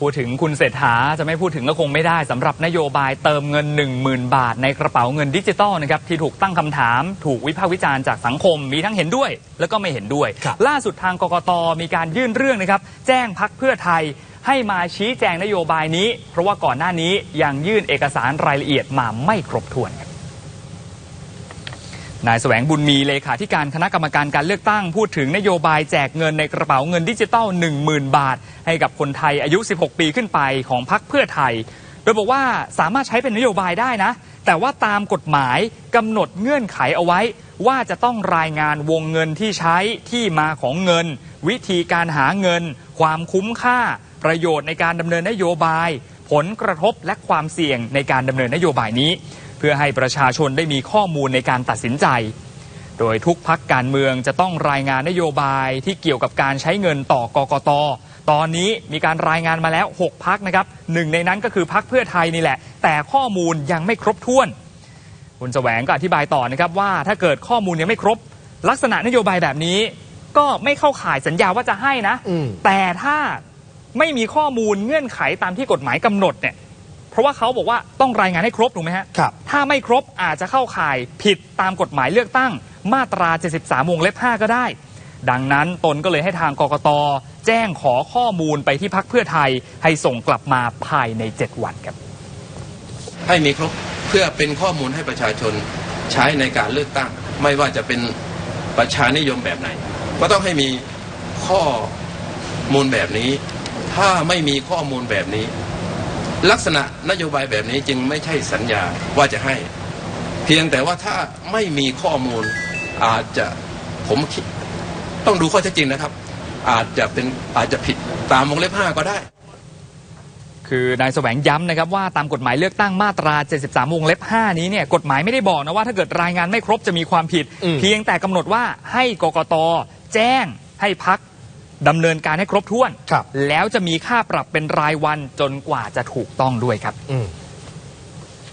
พูดถึงคุณเศรษฐาจะไม่พูดถึงก็คงไม่ได้สำหรับนโยบายเติมเงิน 10,000 บาท ในกระเป๋าเงินดิจิตอลนะครับที่ถูกตั้งคำถาม ถูกวิพากษ์วิจารณ์จากสังคมมีทั้งเห็นด้วย แล้วก็ไม่เห็นด้วยครับล่าสุดทางกกตมีการยื่นเรื่องนะครับแจ้งพักเพื่อไทยให้มาชี้แจงนโยบายนี้ เพราะว่าก่อนหน้านี้ยังยื่นเอกสารรายละเอียดมาไม่ครบถ้วนครับ นายแสวงบุญมีเลขาธิการคณะกรรมการการเลือกตั้ง พูดถึงนโยบายแจกเงินในกระเป๋าเงินดิจิตอล10,000 บาท ให้กับคนไทยอายุ 16 ปีขึ้นไปของพักเพื่อไทย โดยบอกว่าสามารถใช้เป็นนโยบายได้นะ แต่ว่าตามกฎหมายกำหนดเงื่อนไขเอาไว้ ว่าจะต้องรายงานวงเงินที่ใช้ที่มาของเงิน วิธีการหาเงิน ความคุ้มค่า ประโยชน์ในการดำเนินนโยบาย ผลกระทบและความเสี่ยงในการดำเนินนโยบายนี้ เพื่อให้ประชาชนได้มีข้อมูลในการตัดสินใจ โดยทุกพักการเมืองจะต้องรายงานนโยบายที่เกี่ยวกับการใช้เงินต่อกกตตอนนี้มีการรายงานมาแล้ว 6 พักนะครับหนึ่งในนั้นก็คือพักเพื่อไทยนี่แหละ แต่ข้อมูลยังไม่ครบถ้วน คุณแสวงก็อธิบายต่อนะครับว่าถ้าเกิดข้อมูลยังไม่ครบ ลักษณะนโยบายแบบนี้ ก็ไม่เข้าข่ายสัญญาว่าจะให้นะอืมแต่ถ้าไม่มีข้อมูลเงื่อนไขตามที่กฎหมายกำหนดเนี่ย เพราะว่าเขาบอกว่าต้องรายงานให้ครบถูกไหมฮะครับ ถ้าไม่ครบอาจจะเข้าข่ายผิดตามกฎหมายเลือกตั้ง มาตรา 73วงเล็บ 5 ก็ได้ ดังนั้นตนก็เลยให้ทางกกตแจ้งขอข้อมูลไปที่พักเพื่อไทย ให้ส่งกลับมาภายใน 7 วันครับ ให้มีครบเพื่อเป็นข้อมูลให้ประชาชนใช้ในการเลือกตั้ง ไม่ว่าจะเป็นประชานิยมแบบไหน ก็ต้องให้มีข้อมูลแบบนี้ ถ้าไม่มีข้อมูลแบบนี้ ลักษณะนโยบายแบบนี้จึงไม่ใช่สัญญาว่าจะให้ เพียงแต่ว่าถ้าไม่มีข้อมูลอาจจะผมคิดต้องดูข้อเท็จจริงนะครับ อาจจะเป็นอาจจะผิดตามวงเล็บห้าก็ได้ คือนายแสวงย้ำนะครับว่าตามกฎหมายเลือกตั้งมาตรา 73 วงเล็บ 5 นี้เนี่ยกฎหมายไม่ได้บอกนะว่าถ้าเกิดรายงานไม่ครบจะมีความผิดอืมเพียงแต่กำหนดว่าให้กกตแจ้งให้พัก ดำเนินการให้ครบถ้วน ครับ แล้วจะมีค่าปรับเป็นรายวันจนกว่าจะถูกต้องด้วยครับ อืม